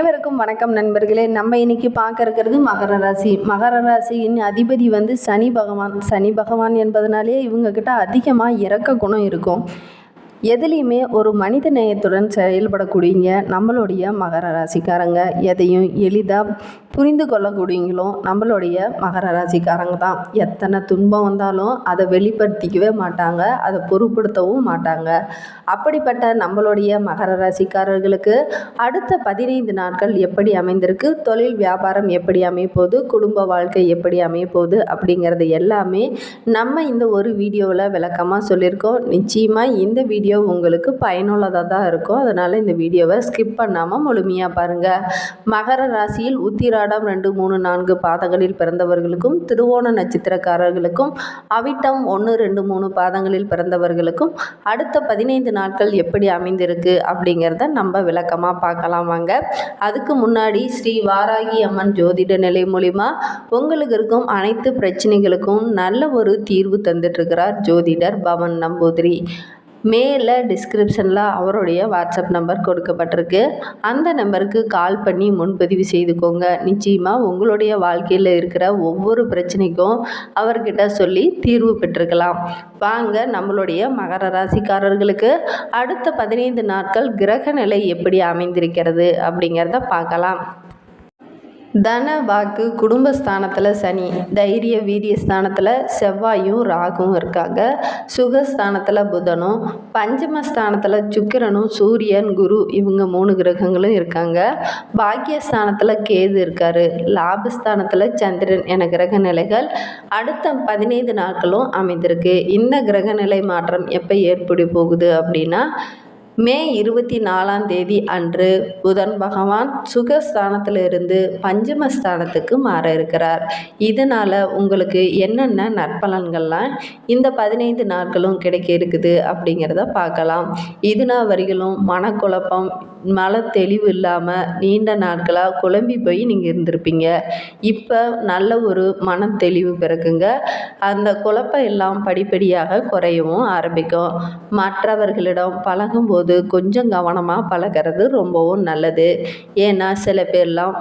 அனைவருக்கும் வணக்கம் நண்பர்களே. நம்ம இன்னைக்கு பார்க்க இருக்கிறது மகர ராசி. மகர ராசியின் அதிபதி வந்து சனி பகவான். சனி பகவான் என்பதனாலே இவங்க கிட்ட அதிகமாக இறக்க குணம் இருக்கும். எதுலேயுமே ஒரு மனித நேயத்துடன் செயல்படக்கூடியங்க நம்மளுடைய மகர ராசிக்காரங்க. எதையும் எளிதாக புரிந்து கொள்ளக்கூடியங்களும் நம்மளுடைய மகர ராசிக்காரங்க தான். எத்தனை துன்பம் வந்தாலும் அதை வெளிப்படுத்திக்கவே மாட்டாங்க. அதை பொருட்படுத்தவும் மாட்டாங்க. அப்படிப்பட்ட நம்மளுடைய மகர ராசிக்காரர்களுக்கு அடுத்த பதினைந்து நாட்கள் எப்படி அமைந்திருக்கு? தொழில் வியாபாரம் எப்படி அமையப்போகுது? குடும்ப வாழ்க்கை எப்படி அமையப்போகுது? அப்படிங்கிறது எல்லாமே நம்ம இந்த ஒரு வீடியோவில் விளக்கமாக சொல்லியிருக்கோம். நிச்சயமாக இந்த வீடியோ உங்களுக்கு பயனுள்ளதாக தான் இருக்கும். அதனால் இந்த வீடியோவை ஸ்கிப் பண்ணாமல் முழுமையாக பாருங்கள் மகர ராசியில் உத்திராடம் ரெண்டு மூணு நான்கு பாதங்களில் பிறந்தவர்களுக்கும் திருவோண நட்சத்திரக்காரர்களுக்கும் அவிட்டம் ஒன்று ரெண்டு மூணு பாதங்களில் பிறந்தவர்களுக்கும் அடுத்த பதினைந்து நாட்கள் எப்படி அமைந்திருக்கு அப்படிங்கிறத நம்ம விளக்கமாக பார்க்கலாம் வாங்க. அதுக்கு முன்னாடி ஸ்ரீ வாராகி அம்மன் ஜோதிட நிலை மூலிமா உங்களுக்கு இருக்கும் அனைத்து பிரச்சனைகளுக்கும் நல்ல ஒரு தீர்வு தந்துட்டுருக்கிறார் ஜோதிடர் பவன் நம்பூதிரி. மேலே டிஸ்கிரிப்ஷனில் அவருடைய வாட்ஸ்அப் நம்பர் கொடுக்கப்பட்டிருக்கு. அந்த நம்பருக்கு கால் பண்ணி முன்பதிவு செய்துக்கோங்க. நிச்சயமாக உங்களுடைய வாழ்க்கையில் இருக்கிற ஒவ்வொரு பிரச்சனைக்கும் அவர்கிட்ட சொல்லி தீர்வு பெற்றுக்கலாம் வாங்க நம்மளுடைய மகர ராசிக்காரர்களுக்கு அடுத்த பதினைந்து நாட்கள் கிரக நிலை எப்படி அமைந்திருக்கிறது அப்படிங்கிறத பார்க்கலாம். தன வாக்கு குடும்பஸ்தானத்தில் சனி தைரிய வீரிய ஸ்தானத்தில் செவ்வாயும் ராகும் இருக்காங்க. சுகஸ்தானத்தில் புதனும் பஞ்சமஸ்தானத்தில் சுக்கிரனும் சூரியன் குரு இவங்க மூணு கிரகங்களும் இருக்காங்க. பாக்கியஸ்தானத்தில் கேது இருக்கார். லாபஸ்தானத்தில் சந்திரன் என கிரக நிலைகள் அடுத்த பதினைந்து நாட்களும் அமைந்திருக்கு. இந்த கிரக நிலை மாற்றம் எப்போ ஏற்படி போகுது அப்படின்னா மே இருபத்தி நாலாம் தேதி அன்று புதன் பகவான் சுகஸ்தானத்திலிருந்து பஞ்சமஸ்தானத்துக்கு மாற இருக்கிறார். இதனால் உங்களுக்கு என்னென்ன நற்பலன்கள்லாம் இந்த பதினைந்து நாட்களும் கிடைக்க இருக்குது அப்படிங்கிறத பார்க்கலாம். இதுனா வரையிலும் மனக்குழப்பம் மன தெளிவு இல்லாமல் நீண்ட நாட்களாக குழம்பி போய் நீங்கள் இருந்திருப்பீங்க. இப்போ நல்ல ஒரு மன தெளிவு பிறகுங்க அந்த குழப்பம் எல்லாம் படிப்படியாக குறையவும் ஆரம்பிக்கும். மற்றவர்களிடம் பழகும்போது கொஞ்சம் கவனமாக பழகிறது ரொம்பவும் நல்லது. ஏன்னா சில பேர்லாம்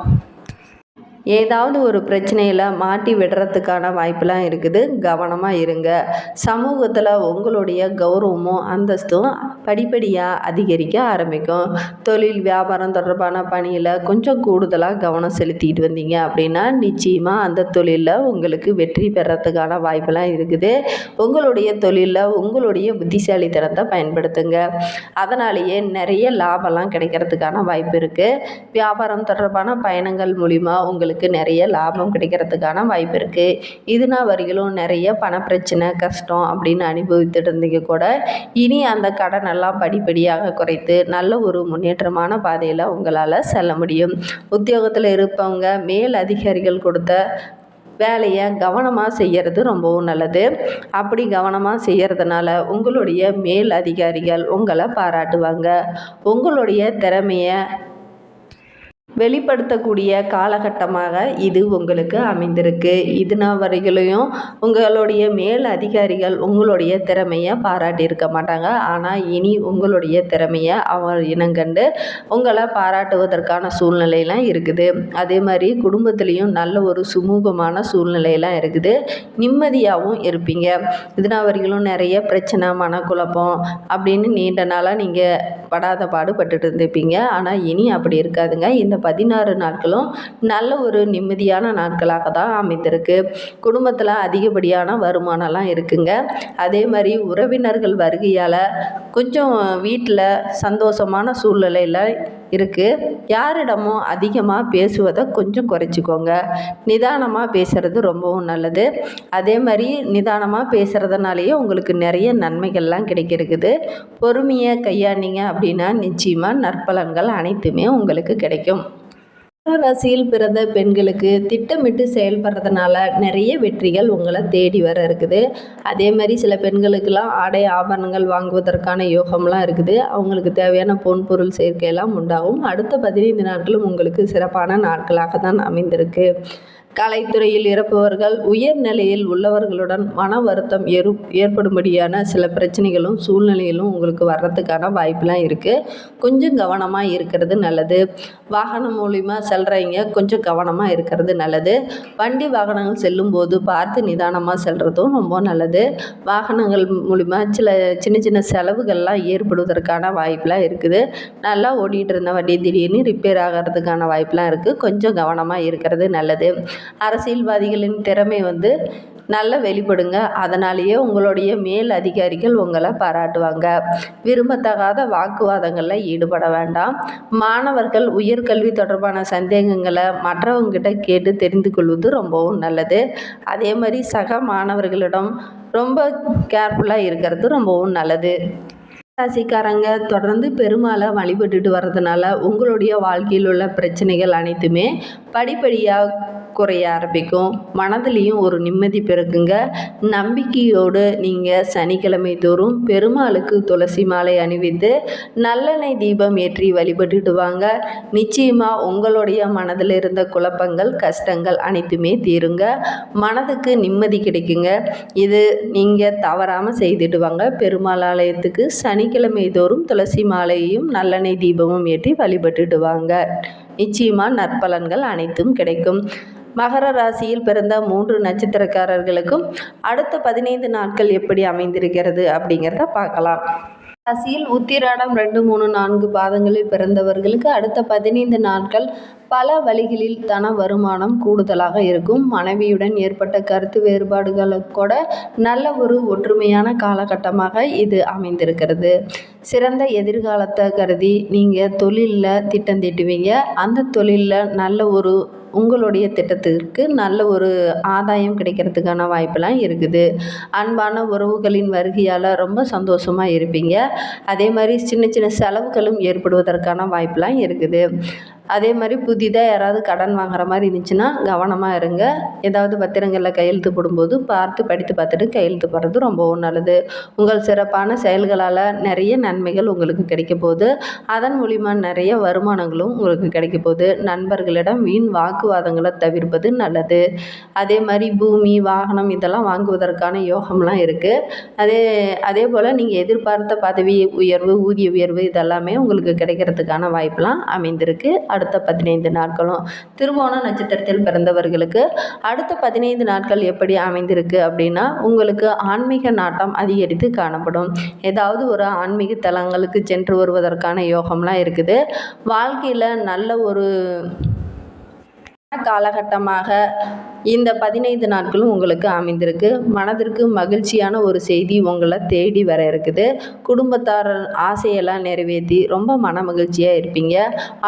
ஏதாவது ஒரு பிரச்சனையில் மாட்டி விடுறதுக்கான வாய்ப்பெலாம் இருக்குது. கவனமாக இருங்க. சமூகத்தில் உங்களுடைய கௌரவமும் அந்தஸ்தும் படிப்படியாக அதிகரிக்க ஆரம்பிக்கும். தொழில் வியாபாரம் தொடர்பான பணியில் கொஞ்சம் கூடுதலாக கவனம் செலுத்திட்டு வந்தீங்க அப்படின்னா நிச்சயமாக அந்த தொழிலில் உங்களுக்கு வெற்றி பெறத்துக்கான வாய்ப்பெல்லாம் இருக்குது. உங்களுடைய தொழிலில் உங்களுடைய புத்திசாலித்தனத்தை பயன்படுத்துங்க. அதனாலேயே நிறைய லாபம்லாம் கிடைக்கிறதுக்கான வாய்ப்பு இருக்குது வியாபாரம் தொடர்பான பயணங்கள் மூலிமா உங்களுக்கு நிறைய லாபம் கிடைக்கிறதுக்கான வாய்ப்பு இருக்குது இதுனா வரையிலும் நிறைய பணப்பிரச்சனை கஷ்டம் அப்படின்னு அனுபவித்துட்டு இருந்தீங்க கூட. இனி அந்த கடனெல்லாம் படிப்படியாக குறைத்து நல்ல ஒரு முன்னேற்றமான பாதையில் உங்களால் செல்ல முடியும். உத்தியோகத்தில் இருப்பவங்க மேல் அதிகாரிகள் கொடுத்த வேலையை கவனமாக செய்கிறது ரொம்பவும் நல்லது. அப்படி கவனமாக செய்கிறதுனால உங்களுடைய மேல் அதிகாரிகள் உங்களை பாராட்டுவாங்க. உங்களுடைய திறமையை வெளிப்படுத்தக்கூடிய காலகட்டமாக இது உங்களுக்கு அமைந்திருக்கு. இதுனா வரைகளையும் உங்களுடைய மேல் அதிகாரிகள் உங்களுடைய திறமையை பாராட்டியிருக்க மாட்டாங்க. ஆனால் இனி உங்களுடைய திறமையை அவர் இனங்கண்டு உங்களை பாராட்டுவதற்கான சூழ்நிலையெல்லாம் இருக்குது. அதே மாதிரி குடும்பத்துலேயும் நல்ல ஒரு சுமூகமான சூழ்நிலையெல்லாம் இருக்குது. நிம்மதியாகவும் இருப்பீங்க. இதுனா வரைகளும் நிறைய பிரச்சனை மனக்குழப்பம் அப்படின்னு நீண்ட நாளாக நீங்கள் படாத பாடுபட்டுட்டு இருந்திருப்பீங்க. ஆனால் இனி அப்படி இருக்காதுங்க. இந்த பதினாறு நாட்களும் நல்ல ஒரு நிம்மதியான நாட்களாக தான் அமைந்திருக்கு. குடும்பத்தில் அதிகப்படியான வருமானம்லாம் இருக்குங்க. அதே மாதிரி உறவினர்கள் வருகையால் கொஞ்சம் வீட்டில் சந்தோஷமான சூழ்நிலையில் இருக்குது யாரிடமும் அதிகமாக பேசுவதை கொஞ்சம் குறைச்சிக்கோங்க. நிதானமாக பேசுகிறது ரொம்பவும் நல்லது. அதே மாதிரி நிதானமாக பேசுகிறதுனாலேயே உங்களுக்கு நிறைய நன்மைகள்லாம் கிடைக்கிருக்குது பொறுமையை கையாண்டிங்க அப்படின்னா நிச்சயமாக நற்பலன்கள் அனைத்துமே உங்களுக்கு கிடைக்கும். ராசியில் பிறந்த பெண்களுக்கு திட்டமிட்டு செயல்படுறதுனால நிறைய வெற்றிகள் உங்களை தேடி வர இருக்குது. அதே மாதிரி சில பெண்களுக்கெல்லாம் ஆடை ஆபரணங்கள் வாங்குவதற்கான யோகம்லாம் இருக்குது. அவங்களுக்கு தேவையான பொன் பொருள் சேர்க்கையெல்லாம் உண்டாகும். அடுத்த பதினைந்து நாட்களும் உங்களுக்கு சிறப்பான நாட்களாக தான் அமைந்திருக்கு. கலைத்துறையில் இருப்பவர்கள் உயர் நிலையில் உள்ளவர்களுடன் மன வருத்தம் ஏறு ஏற்படும்படியான சில பிரச்சனைகளும் சூழ்நிலைகளும் உங்களுக்கு வர்றதுக்கான வாய்ப்பெலாம் இருக்குது கொஞ்சம் கவனமாக இருக்கிறது நல்லது. வாகனம் மூலிமா செல்கிறவங்க கொஞ்சம் கவனமாக இருக்கிறது நல்லது. வண்டி வாகனங்கள் செல்லும்போது பார்த்து நிதானமாக செல்கிறதும் ரொம்ப நல்லது. வாகனங்கள் மூலிமா சில சின்ன சின்ன செலவுகள்லாம் ஏற்படுவதற்கான வாய்ப்பெலாம் இருக்குது. நல்லா ஓடிட்டு இருந்த வண்டி திடீர்னு ரிப்பேர் ஆகிறதுக்கான வாய்ப்பெலாம் இருக்குது கொஞ்சம் கவனமாக இருக்கிறது நல்லது. அரசியல்வாதிகளின் திறமை வந்து நல்லா வெளிப்படுங்க. அதனாலேயே உங்களுடைய மேல் அதிகாரிகள் உங்களை பாராட்டுவாங்க. விரும்பத்தகாத வாக்குவாதங்களில் ஈடுபட வேண்டாம். மாணவர்கள் உயர்கல்வி தொடர்பான சந்தேகங்களை மற்றவங்ககிட்ட கேட்டு தெரிந்து கொள்வது ரொம்பவும் நல்லது. அதே மாதிரி சக மாணவர்களிடம் ரொம்ப கேர்ஃபுல்லாக இருக்கிறது ரொம்பவும் நல்லது. ராசிக்காரங்க தொடர்ந்து பெருமாளை வழிபட்டுட்டு வர்றதுனால உங்களுடைய வாழ்க்கையில் உள்ள பிரச்சனைகள் அனைத்துமே படிப்படியாக குறைய ஆரம்பிக்கும். மனதிலையும் ஒரு நிம்மதி பிறக்குங்க. நம்பிக்கையோடு நீங்கள் சனிக்கிழமை தோறும் பெருமாளுக்கு துளசி மாலை அணிவித்து நல்லெண்ணெய் தீபம் ஏற்றி வழிபட்டுட்டு வாங்க. நிச்சயமாக உங்களுடைய மனதில் இருந்த குழப்பங்கள் கஷ்டங்கள் அனைத்துமே தீருங்க. மனதுக்கு நிம்மதி கிடைக்குங்க. இது நீங்கள் தவறாமல் செய்துட்டு வாங்க. பெருமாள் ஆலயத்துக்கு சனிக்கிழமை தோறும் துளசி மாலையையும் நல்லெண்ணெய் தீபமும் ஏற்றி வழிபட்டுட்டு வாங்க. நிச்சயமாக நற்பலன்கள் அனைத்தும் கிடைக்கும். மகர ராசியில் பிறந்த மூன்று நட்சத்திரக்காரர்களுக்கும் அடுத்த பதினைந்து நாட்கள் எப்படி அமைந்திருக்கிறது அப்படிங்கிறத பார்க்கலாம். ராசியில் உத்திராடம் ரெண்டு மூணு நான்கு பாதங்களில் பிறந்தவர்களுக்கு அடுத்த பதினைந்து நாட்கள் பல வழிகளில் தன வருமானம் கூடுதலாக இருக்கும். மனைவியுடன் ஏற்பட்ட கருத்து வேறுபாடுகளுக்கு கூட நல்ல ஒரு ஒற்றுமையான காலகட்டமாக இது அமைந்திருக்கிறது. சிறந்த எதிர்காலத்தை கருதி நீங்கள் தொழிலில் திட்டம் தீட்டுவீங்க. அந்த தொழிலில் நல்ல ஒரு உங்களுடைய திட்டத்திற்கு நல்ல ஒரு ஆதாயம் கிடைக்கிறதுக்கான வாய்ப்பெல்லாம் இருக்குது. அன்பான உறவுகளின் வருகையால் ரொம்ப சந்தோஷமாக இருப்பீங்க. அதே மாதிரி சின்ன சின்ன செலவுகளும் ஏற்படுவதற்கான வாய்ப்பெல்லாம் இருக்குது. அதே மாதிரி புதிதாக யாராவது கடன் வாங்குற மாதிரி இருந்துச்சுன்னா கவனமாக இருங்க. ஏதாவது பத்திரங்களில் கையெழுத்து போடும்போது பார்த்து படித்து பார்த்துட்டு கையெழுத்து போடுறது ரொம்பவும் நல்லது. உங்கள் சிறப்பான செயல்களால் நிறைய நன்மைகள் உங்களுக்கு கிடைக்க போகுது. அதன் மூலிமா நிறைய வருமானங்களும் உங்களுக்கு கிடைக்க போகுது. நண்பர்களிடம் வீண் வாக்குவாதங்களை தவிர்ப்பது நல்லது. அதே மாதிரி பூமி வாகனம் இதெல்லாம் வாங்குவதற்கான யோகம்லாம் இருக்குது அதே அதே போல் நீங்கள் எதிர்பார்த்த பதவி உயர்வு ஊதிய உயர்வு இதெல்லாமே உங்களுக்கு கிடைக்கிறதுக்கான வாய்ப்பெலாம் அமைந்திருக்கு. அடுத்த பதினைந்து நாட்களும். திருவோண நட்சத்திரத்தில் பிறந்தவர்களுக்கு அடுத்த பதினைந்து நாட்கள் எப்படி அமைந்திருக்கு அப்படின்னா உங்களுக்கு ஆன்மீக நாட்டம் அதிகரித்து காணப்படும். ஏதாவது ஒரு ஆன்மீக தலங்களுக்கு சென்று வருவதற்கான யோகம்லாம் இருக்குது. வாழ்க்கையில் நல்ல ஒரு காலகட்டமாக இந்த பதினைந்து நாட்களும் உங்களுக்கு அமைந்திருக்கு. மனதிற்கு மகிழ்ச்சியான ஒரு செய்தி உங்களை தேடி வர இருக்குது. குடும்பத்தார் ஆசையெல்லாம் நிறைவேற்றி ரொம்ப மன மகிழ்ச்சியாக இருப்பீங்க.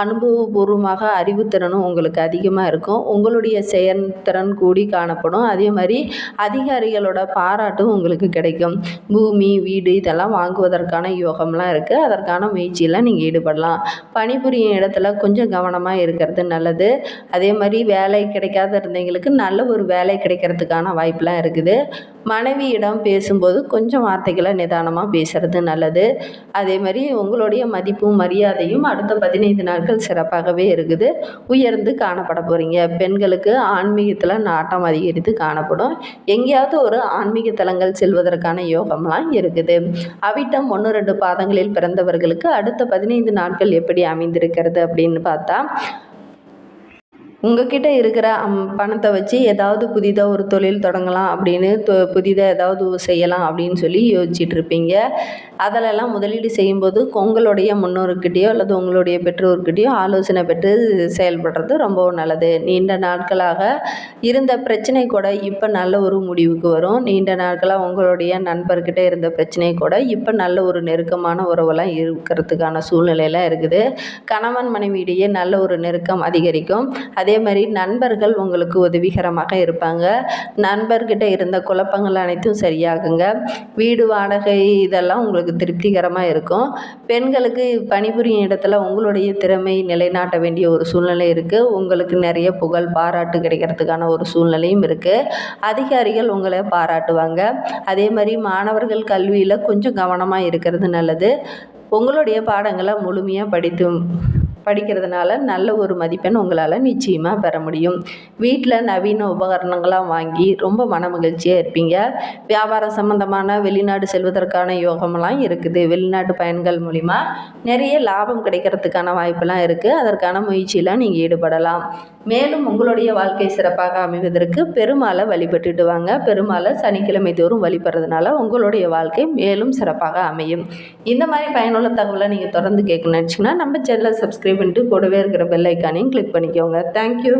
அனுபவபூர்வமாக அறிவுத்திறனும் உங்களுக்கு அதிகமாக இருக்கும். உங்களுடைய செயல்திறன் கூடி காணப்படும். அதே மாதிரி அதிகாரிகளோட பாராட்டும் உங்களுக்கு கிடைக்கும். பூமி வீடு இதெல்லாம் வாங்குவதற்கான யோகம்லாம் இருக்குது அதற்கான முயற்சியெல்லாம் நீங்கள் ஈடுபடலாம். பணிபுரியும் இடத்துல கொஞ்சம் கவனமாக இருக்கிறது நல்லது. அதே மாதிரி வேலை கிடைக்காத இருந்தவங்களுக்கு நல்ல ஒரு வேலை கிடைக்கிறதுக்கான வாய்ப்பெலாம் இருக்குது. மனைவியிடம் பேசும்போது கொஞ்சம் வார்த்தைகளை நிதானமாக பேசுகிறது நல்லது. அதே மாதிரி உங்களுடைய மதிப்பும் மரியாதையும் அடுத்த பதினைந்து நாட்கள் சிறப்பாகவே இருக்குது. உயர்ந்து காணப்பட போகிறீங்க பெண்களுக்கு ஆன்மீகத்தில் நாட்டம் அதிகரித்து காணப்படும். எங்கேயாவது ஒரு ஆன்மீக தலங்கள் செல்வதற்கான யோகம்லாம் இருக்குது. அவிட்டம் ஒன்று ரெண்டு பாதங்களில் பிறந்தவர்களுக்கு அடுத்த பதினைந்து நாட்கள் எப்படி அமைந்திருக்கிறது அப்படின்னு பார்த்தா உங்ககிட்ட இருக்கிற அம் பணத்தை வச்சு ஏதாவது புதிதாக ஒரு தொழில் தொடங்கலாம் அப்படின்னு தொ புதிதாக ஏதாவது செய்யலாம் அப்படின்னு சொல்லி யோசிச்சிட்ருப்பீங்க அதிலெல்லாம் முதலீடு செய்யும்போது உங்களுடைய முன்னோர்கிட்டயோ அல்லது உங்களுடைய பெற்றோர்கிட்டேயோ ஆலோசனை பெற்று செயல்படுறது ரொம்பவும் நல்லது. நீண்ட நாட்களாக இருந்த பிரச்சனை கூட இப்போ நல்ல ஒரு முடிவுக்கு வரும். நீண்ட நாட்களாக உங்களுடைய நண்பர்கிட்ட இருந்த பிரச்சனை கூட இப்போ நல்ல ஒரு நெருக்கமான உறவெல்லாம் இருக்கிறதுக்கான சூழ்நிலையெல்லாம் இருக்குது. கணவன் மனைவியிடையே நல்ல ஒரு நெருக்கம் அதிகரிக்கும். அதே அதே மாதிரி நண்பர்கள் உங்களுக்கு உதவிகரமாக இருப்பாங்க. நண்பர்கிட்ட இருந்த குழப்பங்கள் அனைத்தும் சரியாகுங்க. வீடு வாடகை இதெல்லாம் உங்களுக்கு திருப்திகரமாக இருக்கும். பெண்களுக்கு பணிபுரியும் இடத்துல உங்களுடைய திறமை நிலைநாட்ட வேண்டிய ஒரு சூழ்நிலை இருக்குது உங்களுக்கு நிறைய புகழ் பாராட்டு கிடைக்கிறதுக்கான ஒரு சூழ்நிலையும் இருக்குது அதிகாரிகள் உங்களை பாராட்டுவாங்க. அதே மாதிரி மாணவர்கள் கல்வியில் கொஞ்சம் கவனமாக இருக்கிறது நல்லது. உங்களுடைய பாடங்களை முழுமையாக படித்து படிக்கிறதுனால நல்ல ஒரு மதிப்பெண் உங்களால் நிச்சயமாக பெற முடியும். வீட்டில் நவீன உபகரணங்களாக வாங்கி ரொம்ப மன மகிழ்ச்சியாக இருப்பீங்க. வியாபாரம் சம்மந்தமான வெளிநாடு செல்வதற்கான யோகமெல்லாம் இருக்குது. வெளிநாட்டு பயன்கள் மூலிமா நிறைய லாபம் கிடைக்கிறதுக்கான வாய்ப்பெல்லாம் இருக்குது அதற்கான முயற்சியெலாம் நீங்கள் ஈடுபடலாம். மேலும் உங்களுடைய வாழ்க்கை சிறப்பாக அமைவதற்கு பெருமாளை வழிபட்டுட்டு வாங்க. பெருமாளை சனிக்கிழமை தோறும் வழிபடுறதுனால உங்களுடைய வாழ்க்கை மேலும் சிறப்பாக அமையும். இந்த மாதிரி பயனுள்ள தகவலை நீங்கள் தொடர்ந்து கேட்கணும்னு நினச்சிங்கன்னா நம்ம சேனலை சப்ஸ்கிரைப் பண்ணிட்டு கூடவே இருக்கிற பெல் ஐக்கானையும் கிளிக் பண்ணிக்கோங்க. தேங்க்யூ